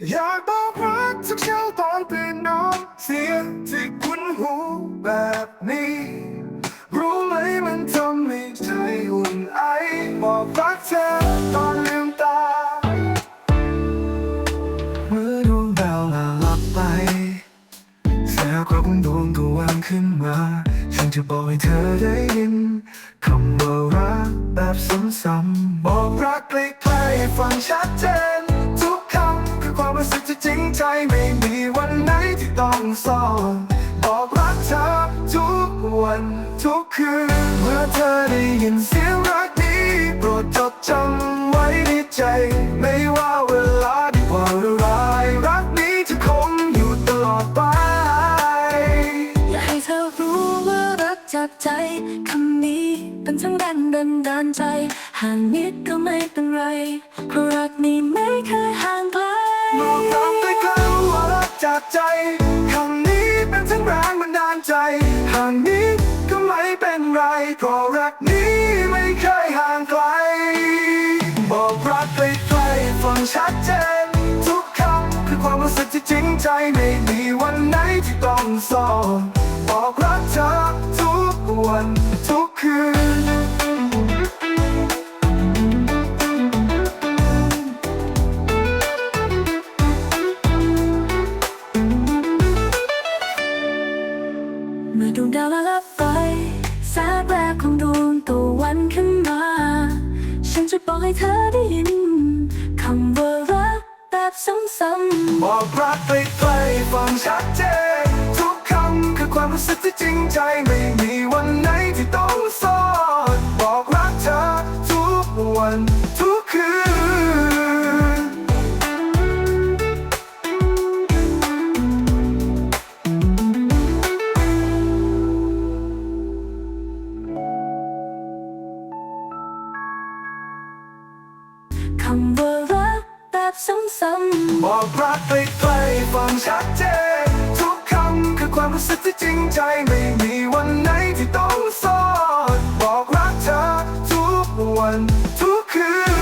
อยากบอกรักทุกเช้าตอนตื่นนอนเสียงที่คุ้นหูแบบนี้ รู้ไหมมันทำให้ใจอุ่นไอบอกรักเธอตอนลืมตา เมื่อดวงดาวลาลับไปแสงความดวงก็วางขึ้นมา ฉันจะบอกให้เธอได้ยินคำว่ารักแบบซ้ำๆบอกรักใกล้ๆให้ฟังชัดเจน ใจไม่มีวันไหนที่ต้องซ่อนบอกรักเธอทุกวันทุกคืน เมื่อเธอได้ยินเสียงรักนี้ โปรดจดจำไว้ในใจ ไม่ว่าเวลาดีกว่าอะไรรักนี้จะคงอยู่ตลอดไป อยากให้เธอรู้ว่ารักจากใจคำนี้เป็นทั้งแรงดันดานใจ ห่างนิดก็ไม่เป็นไรเพราะรักนี้ไม่เคยห่างไกลากใจคำนี้เป็นทั้งแรงบันดาลใจห่างนี้ก็ไม่เป็นไรเพราะรักนี้ไม่เคยห่างไกล บอกรักใกล้ๆฟังชัดเจน ทุกคำคือความรู้สึกที่จริงใจไม่มีวันไหนที่ต้องซ่อน ดาวละลับไปแสงแรกของดวงตะวันขึ้นมา ฉันจะบอกให้เธอได้ยินคำว่ารักแบบซ้ำบอกรักใกล้ๆฟังชัดเจนทุกคำคือความรู้สึกที่จริงใจไม่มีวันไหนที่ต้องซ่อนบอกรักเธอทุกวันำว่ารักแบบซ้ำๆบอกรักไปไกลฟังชัดเจนทุกคำคือความรู้สึกที่จริงใจไม่มีวันไหนที่ต้องซ่อนบอกรักเธอทุกวันทุกคืน